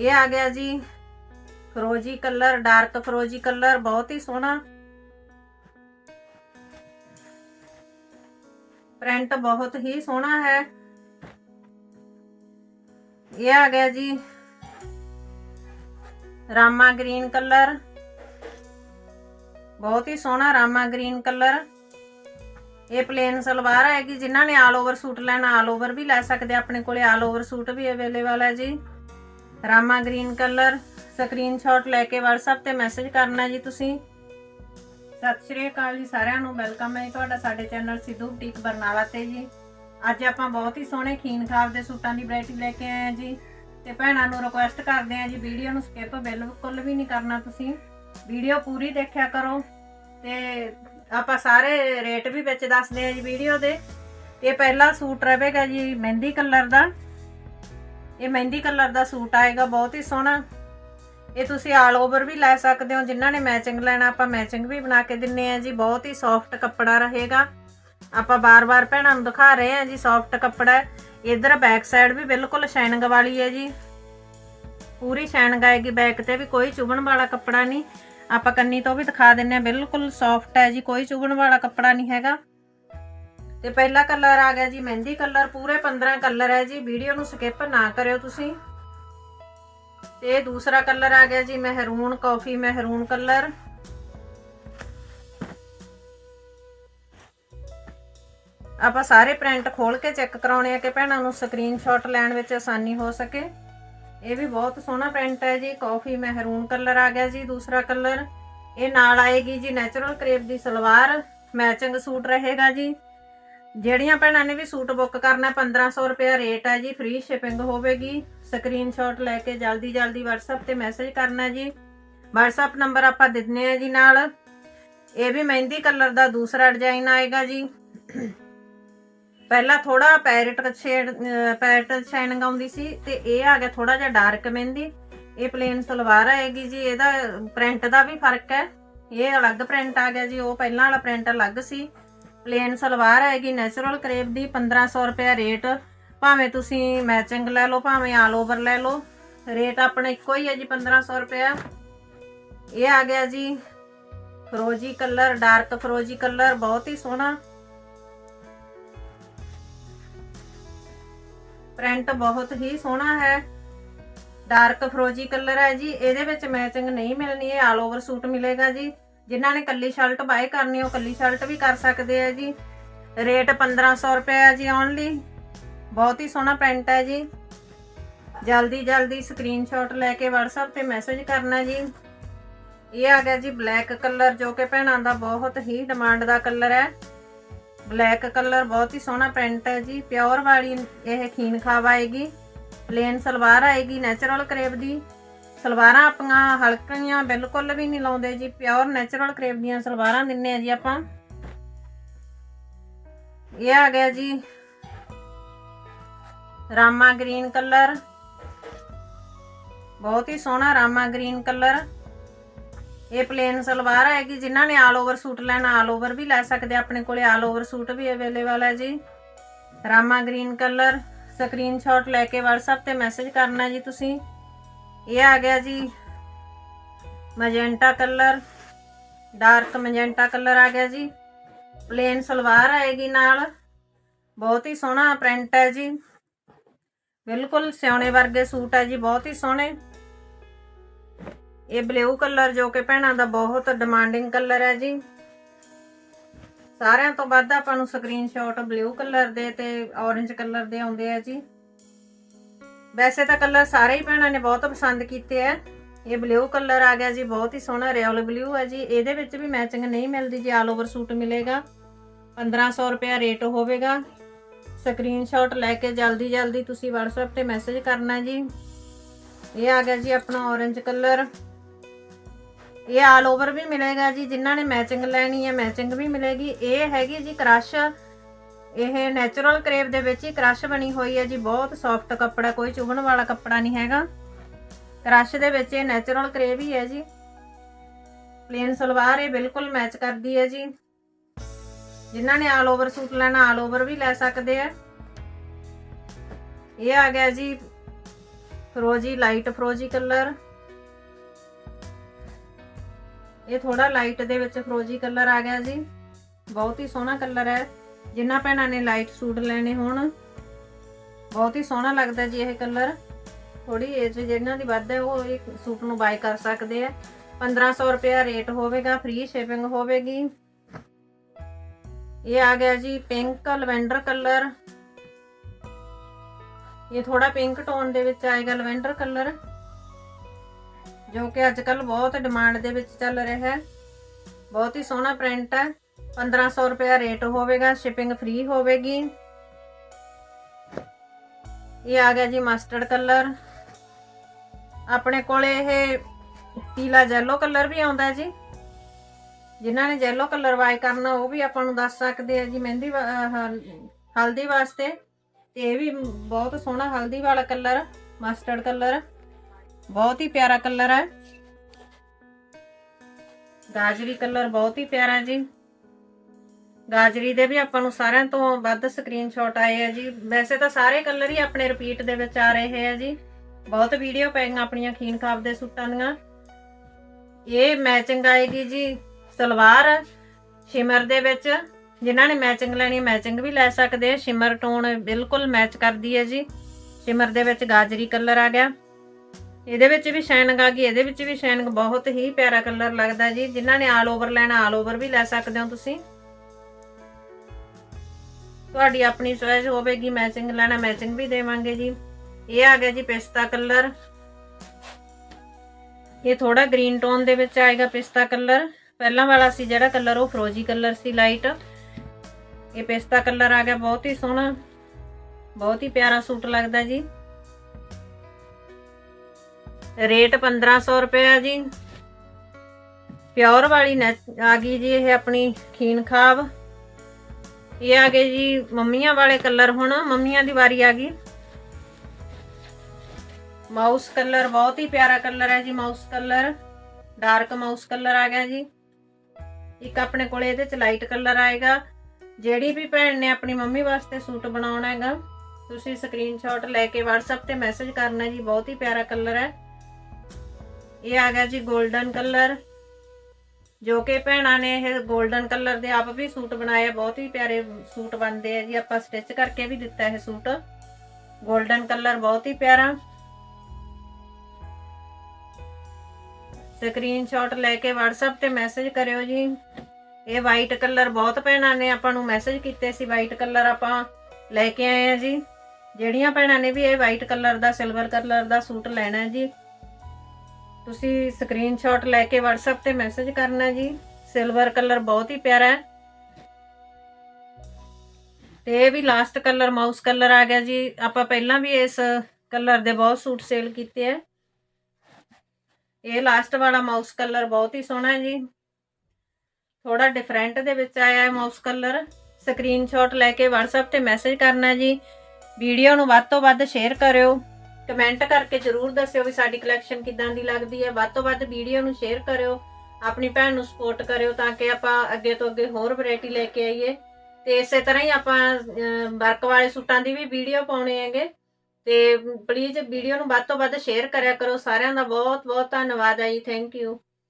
ਇਹ ਆ ਗਿਆ ਜੀ ਫਰੋਜੀ ਕਲਰ, ਡਾਰਕ ਫਰੋਜੀ ਕਲਰ, ਬਹੁਤ ਹੀ ਸੋਹਣਾ। ਪ੍ਰਿੰਟ ਬਹੁਤ ਹੀ ਸੋਹਣਾ ਹੈ। ਇਹ ਆ ਗਿਆ ਜੀ ਰਾਮਾ ਗ੍ਰੀਨ ਕਲਰ। ਬਹੁਤ ਹੀ ਸੋਹਣਾ ਰਾਮਾ ਗ੍ਰੀਨ ਕਲਰ। ਇਹ ਪਲੇਨ ਸਲਵਾਰ ਹੈਗੀ, ਜਿਨ੍ਹਾਂ ਨੇ ਆਲ ਓਵਰ ਸੂਟ ਲੈਣਾ ਆਲ ਓਵਰ ਵੀ ਲੈ ਸਕਦੇ ਆਪਣੇ ਕੋਲੇ ਆਲ ਓਵਰ ਸੂਟ ਵੀ ਅਵੇਲੇਬਲ ਹੈ ਜੀ। ਰਾਮਾ ਗ੍ਰੀਨ ਕਲਰ ਸਕਰੀਨਸ਼ਾਟ ਲੈ ਕੇ WhatsApp ਤੇ ਮੈਸੇਜ ਕਰਨਾ ਜੀ ਤੁਸੀਂ। ਸਤਿ ਸ਼੍ਰੀ ਅਕਾਲ ਜੀ ਸਾਰਿਆਂ ਨੂੰ ਵੈਲਕਮ ਹੈ ਜੀ ਤੁਹਾਡਾ ਸਾਡੇ ਚੈਨਲ ਸਿੱਧੂ ਬੁਟੀਕ ਬਰਨਾਲਾ ਤੇ ਜੀ। ਅੱਜ ਆਪਾਂ ਬਹੁਤ ਹੀ ਸੋਹਣੇ ਖੀਨ ਖਾਬ ਦੇ ਸੂਟਾਂ ਦੀ ਵੈਰਾਈਟੀ ਲੈ ਕੇ ਆਏ ਆ ਜੀ। ਤੇ ਭੈਣਾਂ ਨੂੰ ਰਿਕੁਐਸਟ ਕਰਦੇ ਆ ਜੀ, ਵੀਡੀਓ ਨੂੰ ਸਕਿਪ ਬਿਲਕੁਲ ਵੀ ਨਹੀਂ ਕਰਨਾ ਤੁਸੀਂ। ਵੀਡੀਓ ਪੂਰੀ ਦੇਖਿਆ ਕਰੋ। ਤੇ ਆਪਾਂ ਸਾਰੇ ਰੇਟ ਵੀ ਵਿੱਚ ਦੱਸਦੇ ਆ ਜੀ ਵੀਡੀਓ ਦੇ। ਇਹ ਪਹਿਲਾ ਸੂਟ ਰਹੇਗਾ ਜੀ ਮਹਿੰਦੀ ਕਲਰ ਦਾ। ਇਹ ਮਹਿੰਦੀ ਕਲਰ ਦਾ ਸੂਟ ਆਏਗਾ, ਬਹੁਤ ਹੀ ਸੋਹਣਾ। ਇਹ ਤੁਸੀਂ ਆਲ ਓਵਰ ਵੀ ਲੈ ਸਕਦੇ ਹੋ, ਜਿਨ੍ਹਾਂ ਨੇ ਮੈਚਿੰਗ ਲੈਣਾ, ਆਪਾਂ ਮੈਚਿੰਗ ਵੀ ਬਣਾ ਕੇ ਦਿੰਨੇ ਆ ਜੀ। ਬਹੁਤ ਹੀ ਸੌਫਟ ਕੱਪੜਾ ਰਹੇਗਾ। ਆਪਾਂ ਬਾਰ-ਬਾਰ ਭੈਣਾਂ ਨੂੰ ਦਿਖਾ ਰਹੇ ਆ ਜੀ ਸੌਫਟ ਕੱਪੜਾ। ਹੈ ਇਧਰ ਬੈਕ ਸਾਈਡ ਵੀ ਬਿਲਕੁਲ ਸ਼ਾਈਨਿੰਗ ਵਾਲੀ ਹੈ ਜੀ। ਪੂਰੀ ਸ਼ਾਈਨਿੰਗ ਆਏਗੀ ਬੈਕ ਤੇ ਵੀ ਕੋਈ ਚੁਭਣ ਵਾਲਾ ਕੱਪੜਾ ਨਹੀਂ। ਆਪਾਂ ਕੰਨੀ ਤੋਂ ਵੀ ਦਿਖਾ ਦਿੰਨੇ ਆ, ਬਿਲਕੁਲ ਸੌਫਟ ਹੈ ਜੀ, ਕੋਈ ਚੁਭਣ ਵਾਲਾ ਕੱਪੜਾ ਨਹੀਂ ਹੈਗਾ। ਤੇ ਪਹਿਲਾ ਕਲਰ ਆ ਗਿਆ ਜੀ, ਮਹਿੰਦੀ ਕਲਰ, ਪੂਰੇ 15 ਕਲਰ ਹੈ ਜੀ। ਵੀਡੀਓ ਨੂੰ ਸਕਿਪ ਨਾ ਕਰਿਓ ਤੁਸੀਂ। ਤੇ ਦੂਸਰਾ ਕਲਰ ਆ ਗਿਆ ਜੀ, ਮਹਿਰੂਨ ਕਾਫੀ, ਮਹਿਰੂਨ ਕਲਰ। ਆਪਾਂ ਸਾਰੇ ਪ੍ਰਿੰਟ ਖੋਲ ਕੇ ਚੈੱਕ ਕਰਾਉਣੇ ਆ ਕਿ ਭੈਣਾਂ ਨੂੰ ਸਕਰੀਨਸ਼ਾਟ ਲੈਣ ਵਿੱਚ ਆਸਾਨੀ ਹੋ ਸਕੇ। ਇਹ ਵੀ ਬਹੁਤ ਸੋਹਣਾ ਪ੍ਰਿੰਟ ਹੈ ਜੀ, ਕਾਫੀ, ਮਹਿਰੂਨ ਕਲਰ ਆ ਗਿਆ ਜੀ, ਦੂਸਰਾ ਕਲਰ। ਇਹ ਨਾਲ ਆਏਗੀ ਜੀ ਨੈਚੁਰਲ ਕਰੇਪ ਦੀ ਸਲਵਾਰ। ਮੈਚਿੰਗ ਸੂਟ ਰਹੇਗਾ ਜੀ। ਜਿਹੜੀਆਂ ਭੈਣਾਂ ਨੇ ਵੀ ਸੂਟ ਬੁੱਕ ਕਰਨਾ 1500 ਰੁਪਏ ਰੇਟ ਹੈ ਜੀ ਫ੍ਰੀ ਸ਼ਿਪਿੰਗ ਹੋਵੇਗੀ। ਸਕਰੀਨਸ਼ਾਟ ਲੈ ਕੇ ਜਲਦੀ ਜਲਦੀ WhatsApp ਤੇ ਮੈਸੇਜ ਕਰਨਾ ਜੀ। WhatsApp ਨੰਬਰ ਆਪਾਂ ਦਿੰਨੇ ਆ ਜੀ ਨਾਲ। ਇਹ ਵੀ ਮਹਿੰਦੀ ਕਲਰ ਦਾ ਦੂਸਰਾ ਡਿਜ਼ਾਈਨ ਆਏਗਾ ਜੀ। ਪਹਿਲਾਂ ਥੋੜਾ ਪੈਰਟ ਸ਼ੇਡ ਪੈਰਟ ਸ਼ਾਈਨਿੰਗ ਆਉਂਦੀ ਸੀ ਤੇ ਇਹ ਆ ਗਿਆ ਥੋੜਾ ਜਿਹਾ ਡਾਰਕ ਮਹਿੰਦੀ। ਇਹ ਪਲੇਨ ਸਲਵਾਰ ਆਏਗੀ ਜੀ, ਇਹਦਾ ਪ੍ਰਿੰਟ ਦਾ ਵੀ ਫ਼ਰਕ ਹੈ। ਇਹ ਅਲੱਗ ਪ੍ਰਿੰਟ ਆ ਗਿਆ ਜੀ, ਉਹ ਪਹਿਲਾਂ ਵਾਲਾ ਪ੍ਰਿੰਟ ਅਲੱਗ ਸੀ। ਪਲੇਨ ਸਲਵਾਰ ਆਏਗੀ ਨੈਚੁਰਲ ਕਰੇਪ ਦੀ 1500 ਰੁਪਏ ਰੇਟ। ਭਾਵੇਂ ਤੁਸੀਂ ਮੈਚਿੰਗ ਲੈ ਲਓ, ਭਾਵੇਂ ਆਲ ਓਵਰ ਲੈ ਲਓ, ਰੇਟ ਆਪਣਾ ਇੱਕੋ ਹੀ ਹੈ ਜੀ 1500 ਰੁਪਏ ਇਹ ਆ ਗਿਆ ਜੀ, ਫਰੋਜੀ ਕਲਰ, ਡਾਰਕ ਫਰੋਜੀ ਕਲਰ, ਬਹੁਤ ਹੀ ਸੋਹਣਾ। ਪ੍ਰਿੰਟ ਬਹੁਤ ਹੀ ਸੋਹਣਾ ਹੈ। ਡਾਰਕ ਫਰੋਜੀ ਕਲਰ ਹੈ ਜੀ, ਇਹਦੇ ਵਿੱਚ ਮੈਚਿੰਗ ਨਹੀਂ ਮਿਲਣੀ, ਇਹ ਆਲ ਓਵਰ ਸੂਟ ਮਿਲੇਗਾ ਜੀ। ਜਿਨ੍ਹਾਂ ਨੇ ਕੱਲੀ ਸ਼ਰਟ ਬਾਏ ਕਰਨੀ, ਉਹ ਕੱਲੀ ਸ਼ਰਟ ਵੀ ਕਰ ਸਕਦੇ ਆ ਜੀ। ਰੇਟ 1500 ਰੁਪਏ ਹੈ ਜੀ ਓਨਲੀ ਬਹੁਤ ਹੀ ਸੋਹਣਾ ਪ੍ਰਿੰਟ ਹੈ ਜੀ। ਜਲਦੀ ਜਲਦੀ ਸਕਰੀਨਸ਼ਾਟ ਲੈ ਕੇ WhatsApp ਤੇ ਮੈਸੇਜ ਕਰਨਾ ਜੀ। ਇਹ ਆ ਗਿਆ ਜੀ ਬਲੈਕ ਕਲਰ ਜੋ ਕਿ ਭੈਣਾਂ ਦਾ ਬਹੁਤ ਹੀ ਡਿਮਾਂਡ ਦਾ ਕਲਰ ਹੈ। ਬਲੈਕ ਕਲਰ ਬਹੁਤ ਹੀ ਸੋਹਣਾ ਪ੍ਰਿੰਟ ਹੈ ਜੀ। ਪਿਓਰ ਵਾਲੀ ਇਹ ਖੀਨ ਖਾਵ ਆਏਗੀ। ਪਲੇਨ ਸਲਵਾਰ ਆਏਗੀ ਨੈਚੁਰਲ ਕਰੇਬ ਦੀ। ਸਲਵਾਰਾਂ ਆਪਣੀਆਂ ਹਲਕੀਆਂ ਬਿਲਕੁਲ ਵੀ ਨਹੀਂ ਲਾਉਂਦੇ ਜੀ ਪਿਓਰ ਨੈਚੁਰਲ ਕਰੇਪ ਦੀਆਂ ਸਲਵਾਰਾਂ ਦਿੰਨੇ ਆ ਜੀ ਆਪਾਂ। ਇਹ ਆ ਗਿਆ ਜੀ ਰਾਮਾ ਗ੍ਰੀਨ ਕਲਰ। ਬਹੁਤ ਹੀ ਸੋਹਣਾ ਰਾਮਾ ਗ੍ਰੀਨ ਕਲਰ। ਇਹ ਪਲੇਨ ਸਲਵਾਰ ਹੈਗੀ, ਜਿਨ੍ਹਾਂ ਨੇ ਆਲ ਓਵਰ ਸੂਟ ਲੈਣਾ ਆਲ ਓਵਰ ਵੀ ਲੈ ਸਕਦੇ ਆਪਣੇ ਕੋਲੇ ਆਲ ਓਵਰ ਸੂਟ ਵੀ ਅਵੇਲੇਬਲ ਹੈ ਜੀ। ਰਾਮਾ ਗ੍ਰੀਨ ਕਲਰ ਸਕਰੀਨਸ਼ਾਟ ਲੈ ਕੇ WhatsApp ਤੇ ਮੈਸੇਜ ਕਰਨਾ ਜੀ ਤੁਸੀਂ। ਇਹ ਆ ਗਿਆ ਜੀ magenta colour dark magenta colour ਆ ਗਿਆ ਜੀ। ਪਲੇਨ ਸਲਵਾਰ ਆਏਗੀ ਨਾਲ। ਬਹੁਤ ਹੀ ਸੋਹਣਾ ਪ੍ਰਿੰਟ ਹੈ ਜੀ। ਬਿਲਕੁਲ ਸਿਉਣੇ ਵਰਗੇ ਸੂਟ ਹੈ ਜੀ, ਬਹੁਤ ਹੀ ਸੋਹਣੇ। ਇਹ ਬਲੂ ਕਲਰ ਜੋ ਕਿ ਭੈਣਾਂ ਦਾ ਬਹੁਤ ਡਿਮਾਂਡਿੰਗ ਕਲਰ ਹੈ ਜੀ। ਸਾਰਿਆਂ ਤੋਂ ਵੱਧ ਆਪਾਂ ਨੂੰ ਸਕਰੀਨਸ਼ਾਟ ਬਲੂ ਕਲਰ ਦੇ ਤੇ ਔਰੇਂਜ ਕਲਰ ਦੇ ਆਉਂਦੇ ਆ ਜੀ। ਵੈਸੇ ਤਾਂ ਕਲਰ ਸਾਰੇ ਹੀ ਭੈਣਾਂ ਨੇ ਬਹੁਤ ਪਸੰਦ ਕੀਤੇ ਆ। ਇਹ ਬਲੂ ਕਲਰ ਆ ਗਿਆ ਜੀ, ਬਹੁਤ ਹੀ ਸੋਹਣਾ ਰਿਓਲ ਬਲੂ ਹੈ ਜੀ। ਇਹਦੇ ਵਿੱਚ ਵੀ ਮੈਚਿੰਗ ਨਹੀਂ ਮਿਲਦੀ ਜੀ ਆਲ ਓਵਰ ਸੂਟ ਮਿਲੇਗਾ। 1500 ਰੁਪਿਆ ਰੇਟ ਹੋਵੇਗਾ। ਸਕਰੀਨਸ਼ਾਟ ਲੈ ਕੇ ਜਲਦੀ ਜਲਦੀ ਤੁਸੀਂ WhatsApp ਤੇ ਮੈਸੇਜ ਕਰਨਾ ਜੀ। ਇਹ ਆ ਗਿਆ ਜੀ ਆਪਣਾ ਔਰੇਂਜ ਕਲਰ ਇਹ ਆਲ ਓਵਰ ਵੀ ਮਿਲੇਗਾ ਜੀ, ਜਿਨ੍ਹਾਂ ਨੇ ਮੈਚਿੰਗ ਲੈਣੀ ਹੈ ਮੈਚਿੰਗ ਵੀ ਮਿਲੇਗੀ। ਇਹ ਹੈਗੀ ਜੀ ਕ੍ਰਸ਼ ਇਹ ਨੈਚੁਰਲ ਕਰੇਪ ਦੇ ਵਿੱਚ ਹੀ ਕ੍ਰਸ਼ ਬਣੀ ਹੋਈ ਹੈ ਜੀ, ਬਹੁਤ ਸੌਫਟ ਕੱਪੜਾ, ਕੋਈ ਚੁਭਣ ਵਾਲਾ ਕੱਪੜਾ ਨਹੀਂ ਹੈਗਾ। ਕ੍ਰਸ਼ ਦੇ ਵਿੱਚ ਇਹ ਨੈਚੁਰਲ ਕਰੇਪ ਹੀ ਹੈ ਜੀ। ਪਲੇਨ ਸਲਵਾਰ ਇਹ ਬਿਲਕੁਲ ਮੈਚ ਕਰਦੀ ਹੈ ਜੀ। ਜਿਨ੍ਹਾਂ ਨੇ ਆਲ ਓਵਰ ਸੂਟ ਲੈਣਾ ਆਲ ਓਵਰ ਵੀ ਲੈ ਸਕਦੇ ਆ। ਇਹ ਆ ਗਿਆ ਜੀ ਫਰੋਜੀ ਲਾਈਟ ਫਰੋਜੀ ਕਲਰ ਇਹ ਥੋੜਾ ਲਾਈਟ ਦੇ ਵਿੱਚ ਫਰੋਜੀ ਕਲਰ ਆ ਗਿਆ ਜੀ। ਬਹੁਤ ਹੀ ਸੋਹਣਾ ਕਲਰ ਹੈ। ਜਿਨ੍ਹਾਂ ਭੈਣਾਂ ਨੇ ਲਾਈਟ ਸੂਟ ਲੈਣੇ ਹੋਣ, ਬਹੁਤ ਹੀ ਸੋਹਣਾ ਲੱਗਦਾ ਜੀ ਇਹ ਕਲਰ ਥੋੜੀ ਏਜ ਜਿਹਨਾਂ ਦੀ ਵੱਧ ਹੈ, ਉਹ ਇਹ ਸੂਟ ਨੂੰ ਬਾਈ ਕਰ ਸਕਦੇ ਆ 1500 ਰੁਪਿਆ ਰੇਟ ਹੋਵੇਗਾ ਫ੍ਰੀ ਸ਼ਿਪਿੰਗ ਹੋਵੇਗੀ। ਇਹ ਆ ਗਿਆ ਜੀ ਪਿੰਕ ਲਵੈਂਡਰ ਕਲਰ ਇਹ ਥੋੜਾ ਪਿੰਕ ਟੋਨ ਦੇ ਵਿੱਚ ਆਏਗਾ ਲਵੈਂਡਰ ਕਲਰ ਜੋ ਕਿ ਅੱਜ ਕੱਲ ਬਹੁਤ ਡਿਮਾਂਡ ਦੇ ਵਿੱਚ ਚੱਲ ਰਿਹਾ ਹੈ। ਬਹੁਤ ਹੀ ਸੋਹਣਾ ਪ੍ਰਿੰਟ ਹੈ। 1500 ਰੁਪਿਆ ਰੇਟ ਹੋਵੇਗਾ ਸ਼ਿਪਿੰਗ ਫ੍ਰੀ ਹੋਵੇਗੀ। ਇਹ ਆ ਗਿਆ ਜੀ ਮਸਟਰਡ ਕਲਰ ਆਪਣੇ ਕੋਲੇ ਇਹ ਪੀਲਾ ਜੈਲੋ ਕਲਰ ਵੀ ਆਉਂਦਾ ਜੀ। ਜਿਨ੍ਹਾਂ ਨੇ ਜੈਲੋ ਕਲਰ ਵਾਈ ਕਰਨਾ, ਉਹ ਵੀ ਆਪਾਂ ਨੂੰ ਦੱਸ ਸਕਦੇ ਆ ਜੀ ਮਹਿੰਦੀ ਹਲਦੀ ਵਾਸਤੇ। ਤੇ ਇਹ ਵੀ ਬਹੁਤ ਸੋਹਣਾ ਹਲਦੀ ਵਾਲਾ ਕਲਰ ਮਸਟਰਡ ਕਲਰ ਬਹੁਤ ਹੀ ਪਿਆਰਾ ਕਲਰ ਹੈ। ਗਾਜਰੀ ਕਲਰ ਬਹੁਤ ਹੀ ਪਿਆਰਾ ਜੀ। ਗਾਜਰੀ ਦੇ ਵੀ ਆਪਾਂ ਨੂੰ ਸਾਰਿਆਂ ਤੋਂ ਵੱਧ ਸਕਰੀਨਸ਼ਾਟ ਆਏ ਆ ਜੀ। ਵੈਸੇ ਤਾਂ ਸਾਰੇ ਕਲਰ ਹੀ ਆਪਣੇ ਰਿਪੀਟ ਦੇ ਵਿੱਚ ਆ ਰਹੇ ਆ ਜੀ। ਬਹੁਤ ਵੀਡੀਓ ਪਈਆਂ ਆਪਣੀਆਂ ਖੀਨ ਖਾਬ ਦੇ ਸੂਟਾਂ ਦੀਆਂ। ਇਹ ਮੈਚਿੰਗ ਆਏਗੀ ਜੀ ਸਲਵਾਰ ਸ਼ਿਮਰ ਦੇ ਵਿੱਚ। ਜਿਨ੍ਹਾਂ ਨੇ ਮੈਚਿੰਗ ਲੈਣੀ ਮੈਚਿੰਗ ਵੀ ਲੈ ਸਕਦੇ ਆ। ਸ਼ਿਮਰ ਟੋਨ ਬਿਲਕੁਲ ਮੈਚ ਕਰਦੀ ਹੈ ਜੀ। ਸ਼ਿਮਰ ਦੇ ਵਿੱਚ ਗਾਜਰੀ ਕਲਰ ਆ ਗਿਆ। ਇਹਦੇ ਵਿੱਚ ਵੀ ਸ਼ਾਈਨਿੰਗ ਆ ਗਈ। ਇਹਦੇ ਵਿੱਚ ਵੀ ਸ਼ਾਈਨਿੰਗ ਬਹੁਤ ਹੀ ਪਿਆਰਾ ਕਲਰ ਲੱਗਦਾ ਜੀ। ਜਿਨ੍ਹਾਂ ਨੇ ਆਲ ਓਵਰ ਲੈਣਾ ਆਲ ਓਵਰ ਵੀ ਲੈ ਸਕਦੇ ਹੋ ਤੁਸੀਂ। ਤੁਹਾਡੀ ਆਪਣੀ ਚੋਇਸ ਹੋਵੇਗੀ ਮੈਚਿੰਗ ਲੈਣਾ ਮੈਚਿੰਗ ਵੀ ਦੇਵਾਂਗੇ ਜੀ। ਇਹ ਆ ਗਿਆ ਜੀ ਪਿਸਤਾ ਕਲਰ ਇਹ ਥੋੜਾ ਗ੍ਰੀਨ ਟੋਨ ਦੇ ਵਿੱਚ ਆਏਗਾ ਪਿਸਤਾ ਕਲਰ ਪਹਿਲਾਂ ਵਾਲਾ ਸੀ ਜਿਹੜਾ ਕਲਰ ਉਹ ਫਰੋਜੀ ਕਲਰ ਸੀ ਲਾਈਟ ਇਹ ਪਿਸਤਾ ਕਲਰ ਆ ਗਿਆ, ਬਹੁਤ ਹੀ ਸੋਹਣਾ, ਬਹੁਤ ਹੀ ਪਿਆਰਾ ਸੂਟ ਲੱਗਦਾ ਜੀ। ਰੇਟ 1500 ਰੁਪਏ ਆ ਜੀ। ਪਿਓਰ ਵਾਲੀ ਨੈਚ- ਆ ਗਈ ਜੀ ਇਹ ਆਪਣੀ ਖੀਨ ਖਾਬ ਇਹ ਆ ਗਏ ਜੀ ਮੰਮੀਆਂ ਵਾਲੇ ਕਲਰ ਹੁਣ, ਮੰਮੀਆਂ ਦੀ ਵਾਰੀ ਆ ਗਈ। ਮਾਊਸ ਕਲਰ ਬਹੁਤ ਹੀ ਪਿਆਰਾ ਕਲਰ ਹੈ ਜੀ, mouse colour. Dark mouse colour ਆ ਗਿਆ ਜੀ। ਇੱਕ ਆਪਣੇ ਕੋਲੇ ਇਹਦੇ ਚ ਲਾਈਟ ਕਲਰ ਆਏਗਾ। ਜਿਹੜੀ ਵੀ ਭੈਣ ਨੇ ਆਪਣੀ ਮੰਮੀ ਵਾਸਤੇ ਸੂਟ ਬਣਾਉਣਾ ਹੈਗਾ, ਤੁਸੀਂ ਸਕਰੀਨਸ਼ਾਟ ਲੈ ਕੇ WhatsApp ਤੇ ਮੈਸੇਜ ਕਰਨਾ ਜੀ, ਬਹੁਤ ਹੀ ਪਿਆਰਾ ਕਲਰ ਹੈ। ਇਹ ਆ ਗਿਆ ਜੀ 골ਡਨ ਕਲਰ। ਜੋ ਕਿ ਭੈਣਾਂ ਨੇ ਇਹ 골ਡਨ ਕਲਰ ਦੇ ਆਪ ਵੀ ਸੂਟ ਬਣਾਏ ਬਹੁਤ ਹੀ ਪਿਆਰੇ ਸੂਟ ਬਣਦੇ ਆ ਜੀ। ਆਪਾਂ ਸਟਿਚ ਕਰਕੇ ਵੀ ਦਿੱਤਾ ਇਹ ਸੂਟ। 골ਡਨ ਕਲਰ ਬਹੁਤ ਹੀ ਪਿਆਰਾ। ਸਕਰੀਨਸ਼ਾਟ ਲੈ ਕੇ WhatsApp ਤੇ ਮੈਸੇਜ ਕਰਿਓ ਜੀ। ਇਹ ਵਾਈਟ ਕਲਰ ਬਹੁਤ ਭੈਣਾਂ ਨੇ, ਆਪਾਂ ਨੂੰ ਮੈਸੇਜ ਕੀਤੇ ਸੀ ਵਾਈਟ ਕਲਰ ਆਪਾਂ ਲੈ ਕੇ ਆਏ ਆ ਜੀ। ਜਿਹੜੀਆਂ ਭੈਣਾਂ ਨੇ ਵੀ ਇਹ ਵਾਈਟ ਕਲਰ ਦਾ ਸਿਲਵਰ ਕਲਰ ਦਾ ਸੂਟ ਲੈਣਾ ਹੈ ਜੀ। ਤੁਸੀਂ ਸਕਰੀਨਸ਼ਾਟ ਲੈ ਕੇ WhatsApp ਤੇ ਮੈਸੇਜ ਕਰਨਾ ਜੀ। ਸਿਲਵਰ ਕਲਰ ਬਹੁਤ ਹੀ ਪਿਆਰਾ ਹੈ। ਤੇ ਇਹ ਵੀ ਲਾਸਟ ਕਲਰ ਮਾਊਸ ਕਲਰ ਆ ਗਿਆ ਜੀ। ਆਪਾਂ ਪਹਿਲਾਂ ਵੀ ਇਸ ਕਲਰ ਦੇ ਬਹੁਤ ਸੂਟ ਸੇਲ ਕੀਤੇ ਆ ਇਹ ਲਾਸਟ ਵਾਲਾ ਮਾਊਸ ਕਲਰ ਬਹੁਤ ਹੀ ਸੋਹਣਾ ਹੈ ਜੀ। ਥੋੜਾ ਡਿਫਰੈਂਟ ਦੇ ਵਿੱਚ ਆਇਆ ਹੈ ਮਾਊਸ ਕਲਰ ਸਕਰੀਨਸ਼ਾਟ ਲੈ ਕੇ WhatsApp ਤੇ ਮੈਸੇਜ ਕਰਨਾ ਜੀ। ਵੀਡੀਓ ਨੂੰ ਵੱਧ ਤੋਂ ਵੱਧ ਸ਼ੇਅਰ ਕਰਿਓ। ਕਮੈਂਟ ਕਰਕੇ ਜਰੂਰ ਦੱਸਿਓ ਵੀ ਸਾਡੀ ਕਲੈਕਸ਼ਨ ਕਿਦਾਂ ਦੀ ਲੱਗਦੀ ਹੈ। ਵੱਧ ਤੋਂ ਵੱਧ ਵੀਡੀਓ ਨੂੰ ਸ਼ੇਅਰ ਕਰਿਓ, ਆਪਣੀ ਭੈਣ ਨੂੰ ਸਪੋਰਟ ਕਰਿਓ ਤਾਂ ਕਿ ਆਪਾਂ ਅੱਗੇ ਤੋਂ ਅੱਗੇ ਹੋਰ ਵੈਰਾਈਟੀ ਲੈ ਕੇ ਆਈਏ। ਤੇ ਇਸੇ ਤਰ੍ਹਾਂ ਹੀ ਆਪਾਂ ਵਰਕ ਵਾਲੇ ਸੂਟਾਂ ਦੀ ਵੀ ਵੀਡੀਓ ਪਾਉਣੇ ਹੈਗੇ। ਤੇ ਪਲੀਜ਼ ਵੀਡੀਓ ਨੂੰ ਵੱਧ ਤੋਂ ਵੱਧ ਸ਼ੇਅਰ ਕਰਿਆ ਕਰੋ। ਸਾਰਿਆਂ ਦਾ ਬਹੁਤ ਬਹੁਤ ਧੰਨਵਾਦ ਹੈ ਜੀ। Thank you